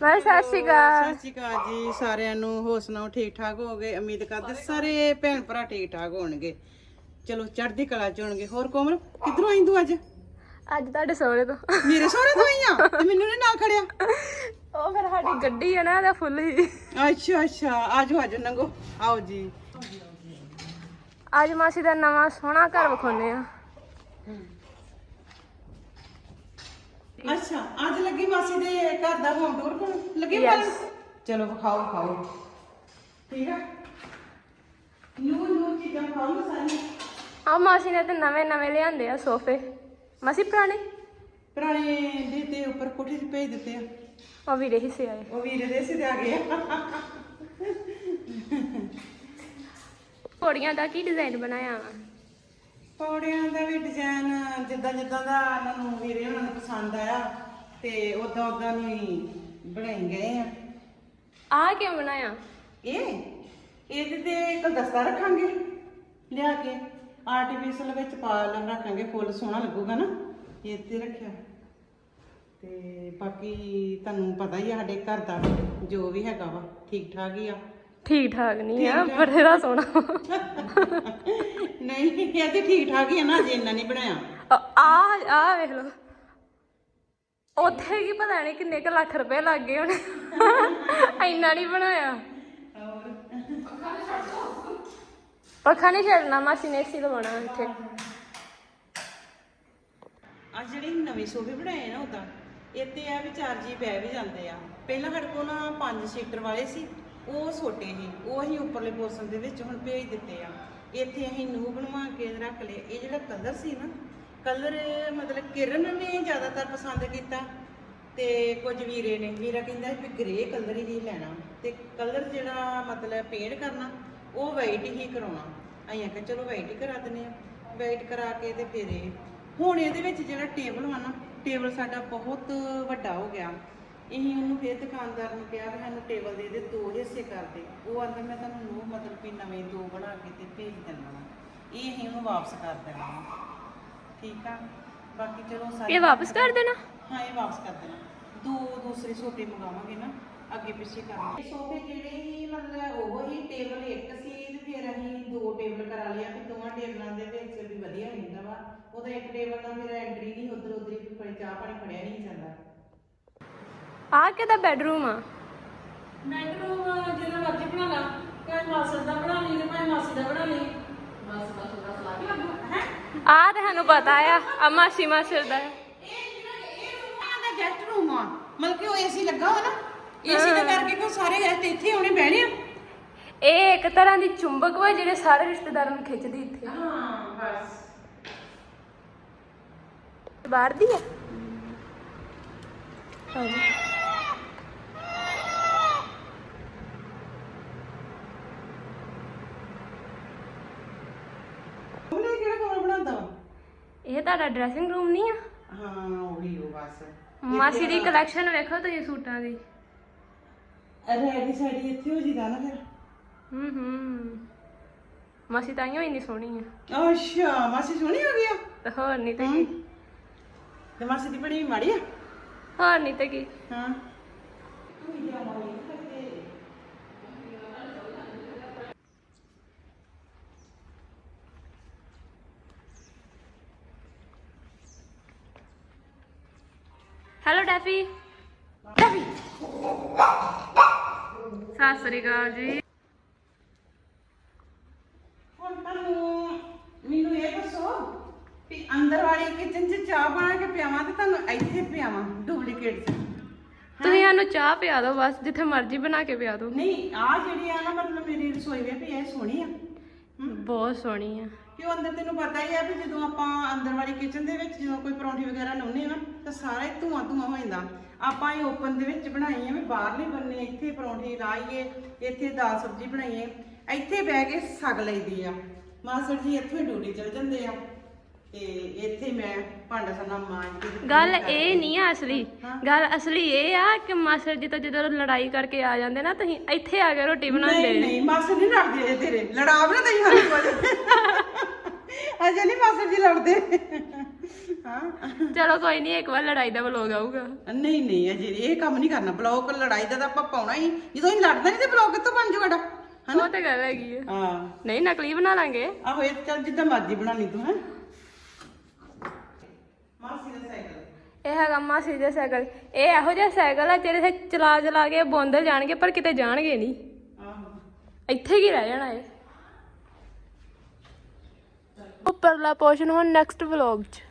ਮੈਂ ਸਤਿ ਸ਼੍ਰੀ ਅਕਾਲ ਸਤਿ ਸ਼੍ਰੀ ਅਕਾਲ ਜੀ ਸਾਰਿਆਂ ਨੂੰ ਹੋਰ ਸੁਣਾਓ ਠੀਕ ਠਾਕ ਹੋਗੇ ਉਮੀਦ ਕਰਦੇ ਸਾਰੇ ਭੈਣ ਭਰਾ ਠੀਕ ਠਾਕ ਹੋਣਗੇ। ਚਲੋ ਚੜ੍ਹਦੀ ਕਲਾ ਚ ਹੋਣਗੇ। ਹੋਰ ਕੋਮਲ ਕਿੱਧਰੋਂ ਆਈ ਤੂੰ ਅੱਜ? ਅੱਜ ਤੁਹਾਡੇ ਸਹੁਰੇ ਤੋਂ। ਮੇਰੇ ਸਹੁਰੇ ਤੋਂ ਆਈ ਆ? ਤੇ ਮੈਨੂੰ ਨੀ ਨਾਲ ਖੜਿਆ? ਉਹ ਫਿਰ ਸਾਡੀ ਗੱਡੀ ਹੈ ਨਾ ਉਹਦਾ ਫੁੱਲ ਹੀ। ਅੱਛਾ ਅੱਛਾ। ਆਜੋ ਆਜੋ ਨੰਗੋ। ਆਓ ਜੀ। ਅੱਜ ਮਾਸੀ ਦਾ ਨਵਾਂ ਸੋਹਣਾ ਘਰ ਵਿਖਾਉਨੇ ਆ। ਅੱਛਾ ਅੱਜ ਲੱਗੀ ਮਾਸੀ ਦੇ ਘਰ ਦਾ ਹੋਮ ਟੂਰ ਕੋਲ? ਲੱਗੀ Yes. ਚਲੋ ਵਿਖਾਓ ਵਿਖਾਓ। ਠੀਕ ਆ? ਨਿਊ ਨਿਊ ਚੀਜ਼ਾਂ ਖਾਓ ਨਾ ਸਾਰੀਆਂ। ਆ ਮਾਸੀ ਨੇ ਤੇ ਨਵੇਂ ਨਵੇਂ ਲਿਆਂਦੇ ਆ ਸੋਫੇ। ਮਾਸੀ ਪੁਰਾਣੇ? ਪੁਰਾਣੇ ਦੇ ਤੇ ਉੱਪਰ ਕੋਠੇ 'ਚ ਭੇਜ ਦਿੱਤੇ ਆ। ਉਹ ਵੀ ਰਹੀ ਸੇ ਆਏ। ਉਹ ਵੀਰੇ ਦੇ ਸਿੱਧੇ ਆ ਗਏ ਆ। ਘੋੜੀਆਂ ਦਾ ਕੀ ਡਿਜ਼ਾਈਨ ਬਣਾਇਆ ਵਾ? ਪੌੜਿਆਂ ਦਾ ਵੀ ਡਿਜ਼ਾਈਨ ਜਿੱਦਾਂ ਜਿੱਦਾਂ ਦਾ ਉਹਨਾਂ ਨੂੰ ਵੀਰੇ ਉਹਨਾਂ ਨੂੰ ਪਸੰਦ ਆਇਆ ਤੇ ਉਦਾਂ ਉਦਾਂ ਨੂੰ ਹੀ ਬਣਾਈ ਗਏ ਆ। ਆ ਕਿਉਂ ਬਣਾਇਆ? ਇਹ ਇਹਦੇ ਤੇ ਗੁਲਦਸਤਾ ਰੱਖਾਂਗੇ ਲਿਆ ਕੇ ਆਰਟੀਫੀਸ਼ਲ ਵਿੱਚ ਪਾ ਲ ਰੱਖਾਂਗੇ ਫੁੱਲ ਸੋਹਣਾ ਲੱਗੂਗਾ ਨਾ ਇਹ ਤੇ ਰੱਖਿਆ। ਤੇ ਬਾਕੀ ਤੁਹਾਨੂੰ ਪਤਾ ਹੀ ਆ ਸਾਡੇ ਘਰ ਦਾ ਜੋ ਵੀ ਹੈਗਾ ਵਾ ਠੀਕ ਠਾਕ ਹੀ ਆ। ਠੀਕ ਠਾਕ ਨਹੀਂ ਆ ਬਥੇਰਾ ਸੋਹਣਾ। ਨਹੀਂ ਇਹ ਤੇ ਠੀਕ ਠਾਕ ਹੀ ਆ ਨਾ ਜੇ ਇੰਨਾ ਨਹੀਂ ਬਣਾਇਆ। ਆ ਆ ਵੇਖ ਲਓ। ਉੱਥੇ ਕੀ ਪਤਾ ਨਹੀਂ ਕਿੰਨੇ ਕੁ ਲੱਖ ਰੁਪਏ ਲੱਗ ਗਏ ਹੋਣੇ। ਇੰਨਾ ਨਹੀਂ ਬਣਾਇਆ। ਪੱਖਾ ਨਹੀਂ ਛੱਡਣਾ ਮਾਸੀ ਨੇ ਏਸੀ ਲਵਾਉਣਾ ਇੱਥੇ। ਆ ਜਿਹੜੇ ਨਵੇਂ ਸੋਫੇ ਬਣਾਏ ਨਾ ਉਦਾਂ ਇੱਥੇ ਆ ਵੀ ਚਾਰ ਜੀ ਬਹਿ ਵੀ ਜਾਂਦੇ ਆ। ਪਹਿਲਾਂ ਸਾਡੇ ਕੋਲ ਨਾ ਪੰਜ ਸੀਟਰ ਵਾਲੇ ਸੀ। ਉਹ ਛੋਟੇ ਸੀ, ਉਹ ਅਸੀਂ ਉੱਪਰਲੇ ਪੋਰਸ਼ਨ ਦੇ ਵਿੱਚ ਹੁਣ ਭੇਜ ਦਿੱਤੇ ਆ। ਇੱਥੇ ਅਸੀਂ ਨੂੰ ਬਣਵਾ ਕੇ ਰੱਖ ਲਏ। ਇਹ ਜਿਹੜਾ ਕਲਰ ਸੀ ਨਾ, ਕਲਰ ਮਤਲਬ ਕਿਰਨ ਨੇ ਜ਼ਿਆਦਾਤਰ ਪਸੰਦ ਕੀਤਾ ਤੇ ਕੁਝ ਵੀਰੇ ਨੇ। ਵੀਰਾ ਕਹਿੰਦਾ ਵੀ ਗ੍ਰੇ ਕਲਰ ਹੀ ਲੈਣਾ। ਤੇ ਕਲਰ ਜਿਹੜਾ ਮਤਲਬ ਪੇਂਟ ਕਰਨਾ, ਉਹ ਵਾਈਟ ਹੀ ਕਰਾਉਣਾ। ਅਸੀਂ ਆਖਿਆ, ਚਲੋ ਵਾਈਟ ਹੀ ਕਰਾ ਦਿੰਦੇ ਆ। ਵਾਈਟ ਕਰਾ ਕੇ ਤੇ ਫਿਰ ਇਹ ਹੁਣ ਇਹਦੇ ਵਿੱਚ ਜਿਹੜਾ ਟੇਬਲ ਵਾ ਨਾ ਟੇਬਲ ਸਾਡਾ ਬਹੁਤ ਵੱਡਾ ਹੋ ਗਿਆ। ਅਸੀਂ ਉਹਨੂੰ ਫਿਰ ਦੁਕਾਨਦਾਰ ਨੂੰ ਕਿਹਾ ਵੀ ਸਾਨੂੰ ਟੇਬਲ ਦੇ ਦੇ ਦੋ ਹਿੱਸੇ ਕਰ ਦੇ। ਉਹ ਆਂਦਾ ਮੈਂ ਤੁਹਾਨੂੰ ਨੂੰ ਮਤਲਬ ਵੀ ਨਵੇਂ ਦੋ ਬਣਾ ਕੇ ਤੇ ਭੇਜ ਵਾ। ਇਹ ਅਸੀਂ ਉਹਨੂੰ ਵਾਪਸ ਕਰ ਦੇਣਾ ਵਾ। ਠੀਕ ਆ? ਬਾਕੀ ਚਲੋ ਸਾਰੇ ਇਹ ਵਾਪਸ ਕਰ ਦੇਣਾ? ਹਾਂ ਇਹ ਵਾਪਸ ਕਰ ਦੇਣਾ। ਦੋ ਦੂਸਰੇ ਸੋਫੇ ਮੰਗਾਵਾਂਗੇ ਨਾ ਅੱਗੇ ਪਿੱਛੇ ਕਰਾਂਗੇ ਇਹ ਸੋਫੇ ਜਿਹੜੇ ਹੀ ਮਤਲਬ ਉਹ ਹੀ ਟੇਬਲ ਇੱਕ ਸੀ ਤੇ ਫਿਰ ਅਸੀਂ ਦੋ ਟੇਬਲ ਕਰਾ ਲਿਆ ਕਿ ਦੋਵਾਂ ਟੇਬਲਾਂ ਦੇ ਵਿੱਚ ਵੀ ਵਧੀਆ ਹੁੰਦਾ ਵਾ। ਉਹਦਾ ਇੱਕ ਟੇਬਲ ਨਾਲ ਮੇਰਾ ਐਂਟਰੀ ਨਹੀਂ ਉਧਰ ਉਧਰ ਹੀ ਕੋਈ ਚਾਹ ਪਾਣੀ ਫੜਿਆ ਨਹੀਂ ਜਾਂਦਾ। ਆ ਕਿਹਦਾ ਬੈਡਰੂਮ ਆ? ਬੈਡਰੂਮ ਜਿਹੜਾ ਮਰਜ਼ੀ ਬਣਾ ਲਾ। ਭਾਵੇਂ ਮਾਸੜ ਦਾ ਬਣਾ ਲਈ ਤੇ ਭਾਵੇਂ ਮਾਸੀ ਦਾ ਬਣਾ ਲਈ। ਬਸ ਬਸ ਬਸ ਲੱਗ ਲੱਗੂ ਹੈ? ਆ ਤੇ ਸਾਨੂੰ ਪਤਾ ਆ ਆ ਮਾਸੀ ਮਾਸਰ ਦਾ। ਹੈ। ਦਾ ਗੈਸਟ ਰੂਮ ਆ ਮਤਲਬ ਕਿ ਉਹ ਏਸੀ ਲੱਗਾ ਹੋਇਆ ਨਾ। ਏਸੀ ਦਾ ਕਰਕੇ ਕਿ ਸਾਰੇ ਗੈਸਟ ਇੱਥੇ ਆਉਣੇ ਬਹਿਣੇ ਆ। ਇਹ ਇੱਕ ਤਰ੍ਹਾਂ ਦੀ ਚੁੰਬਕ ਵਾ ਜਿਹੜੇ ਸਾਰੇ ਰਿਸ਼ਤੇਦਾਰਾਂ ਨੂੰ ਖਿੱਚਦੀ ਇੱਥੇ। ਹਾਂ ਬਸ। ਬਾਹਰ ਦੀ ਆ? ਹਾਂਜੀ। ਉਹਨੇ ਕਿਹੜਾ ਕਮਰਾ ਬਣਾਉਂਦਾ ਵਾ ਇਹ ਤੁਹਾਡਾ ਡਰੈਸਿੰਗ ਰੂਮ ਨਹੀਂ ਆ? ਹਾਂ ਉਹੀ ਉਹ ਬਸ। ਮਾਸੀ ਦੀ ਕਲੈਕਸ਼ਨ ਵੇਖੋ ਤੁਸੀਂ ਸੂਟਾਂ ਦੀ। ਰੈਡੀ ਸਾਡੀ ਇੱਥੇ ਹੋ ਜੀਦਾ ਨਾ ਫਿਰ। ਹੂੰ ਹੂੰ। ਮਾਸੀ ਤਾਂ ਹੀ ਇੰਨੀ ਸੋਹਣੀ ਆ। ਅੱਛਾ ਮਾਸੀ ਸੋਹਣੀ ਹੋ ਗਈ ਆ? ਤੇ ਹੋਰ ਨਹੀਂ ਤੇ ਕੀ। ਤੇ ਮਾਸੀ ਦੀ ਬੜੀ ਮਾੜੀ ਆ? ਹੋਰ ਨਹੀਂ ਤੇ ਕੀ। ਹਾਂ। ਹੈਲੋ ਡੈਫੀ ਡੈਵੀ ਸਤਿ ਸ੍ਰੀ ਅਕਾਲ ਜੀ। ਹੁਣ ਤੁਹਾਨੂੰ ਮੈਨੂੰ ਇਹ ਦੱਸੋ ਵੀ ਅੰਦਰ ਵਾਲੀ ਕਿਚਨ 'ਚ ਚਾਹ ਬਣਾ ਕੇ ਪਿਆਵਾਂ ਤੇ ਤੁਹਾਨੂੰ ਇੱਥੇ ਪਿਆਵਾਂ ਡੁਪਲੀਕੇਟ 'ਚ? ਤੁਸੀਂ ਸਾਨੂੰ ਚਾਹ ਪਿਆ ਦਿਓ ਬਸ ਜਿੱਥੇ ਮਰਜ਼ੀ ਬਣਾ ਕੇ ਪਿਆ ਦਿਓ। ਨਹੀਂ ਆ ਜਿਹੜੀ ਆ ਨਾ ਮਤਲਬ ਮੇਰੀ ਰਸੋਈ ਵੇ ਵੀ ਇਹ ਸੋਹਣੀ ਆ। ਬਹੁਤ ਸੋਹਣੀ ਆ। ਕਿ ਉਹ ਅੰਦਰ ਤੈਨੂੰ ਪਤਾ ਹੀ ਆ ਵੀ ਜਦੋਂ ਆਪਾਂ ਅੰਦਰ ਵਾਲੀ ਕਿਚਨ ਦੇ ਵਿੱਚ ਜਦੋਂ ਕੋਈ ਪਰੌਂਠੀ ਵਗੈਰਾ ਲਾਉਂਦੇ ਆ ਨਾ, ਤਾਂ ਸਾਰਾ ਹੀ ਧੂਆਂ ਧੂਆਂ ਹੋ ਜਾਂਦਾ। ਆਪਾਂ ਇਹ ਓਪਨ ਦੇ ਵਿੱਚ ਬਣਾਈ ਆ ਵੀ ਬਾਹਰਲੇ ਬੰਨੇ ਇੱਥੇ ਪਰੌਂਠੀ ਲਾਈਏ, ਇੱਥੇ ਦਾਲ ਸਬਜ਼ੀ ਬਣਾਈਏ, ਇੱਥੇ ਬਹਿ ਕੇ ਸਗ ਲਈਦੀ ਆ। ਮਾਸਟਰ ਜੀ, ਇੱਥੇ ਡਿਊਟੀ ਚਲ ਜਾਂਦੇ ਆ। ਤੇ ਇੱਥੇ ਮੈਂ ਭਾਂਡਾ ਸਰਨਾ ਮਾਂਜ ਕੇ ਤੇ ਗੱਲ ਇਹ ਨਹੀਂ ਆ ਅਸਲੀ। ਗੱਲ ਅਸਲੀ ਇਹ ਆ ਕਿ ਮਾਸਟਰ ਜੀ ਤਾਂ ਜਦੋਂ ਲੜਾਈ ਕਰਕੇ ਆ ਜਾਂਦੇ ਨਾ ਤੁਸੀਂ ਇੱਥੇ ਆ ਕੇ ਰੋਟੀ ਬਣਾਉਂਦੇ। ਨਹੀਂ ਨਹੀਂ ਮਾਸਟਰ ਨਹੀਂ ਲੜਦੇ ਅਜੇ ਤੇਰੇ। ਲੜਾ ਵੀ ਨਾ ਦਈ ਸਾਨੂੰ ਕੁਝ ਅਜੇ ਨਹੀਂ ਮਾਸਟਰ ਜੀ ਲੜਦੇ। ਹਾਂ। ਚਲੋ ਕੋਈ ਨਹੀਂ ਇੱਕ ਵਾਰ ਲੜਾਈ ਦਾ ਵਲੋਗ ਆਊਗਾ। ਨਹੀਂ ਨਹੀਂ ਅਜੇ ਇਹ ਕੰਮ ਨਹੀਂ ਕਰਨਾ। ਬਲੌਗ ਲੜਾਈ ਦਾ ਤਾਂ ਆਪਾਂ ਪਾਉਣਾ ਹੀ। ਜਦੋਂ ਅਸੀਂ ਲੜਦਾ ਨਹੀਂ ਤੇ ਬਲੌਗ ਕਿੱਥੋਂ ਬਣ ਜੂਗਾ ਉਹ ਤੇ ਗੱਲ ਹੈਗੀ ਆ। ਹਾਂ। ਨਹੀਂ ਨਕਲੀ ਬਣਾ ਲਾਂਗੇ। ਆਹੋ ਇਹ ਚੱਲ ਜਿੱਦਾਂ ਮਰਜ਼ੀ ਬਣਾਣੀ ਤੂੰ ਹੈ ਮਾਸੀ ਦਾ ਸਾਈਕਲ ਇਹ ਹੈਗਾ ਮਾਸੀ ਦਾ ਸਾਈਕਲ। ਇਹ ਇਹੋ ਜਿਹਾ ਸਾਈਕਲ ਆ ਜਿਹੜੇ ਤੇ ਚਲਾ ਚਲਾ ਕੇ ਬੋਂਦਲ ਜਾਣਗੇ ਪਰ ਕਿਤੇ ਜਾਣਗੇ ਨਹੀਂ। ਆਹੋ। ਇੱਥੇ ਕੀ ਰਹਿ ਜਾਣਾ ਇਹ? ਉੱਪਰਲਾ ਪੋਰਸ਼ਨ ਹੁਣ ਨੈਕਸਟ ਵਲੌਗ 'ਚ।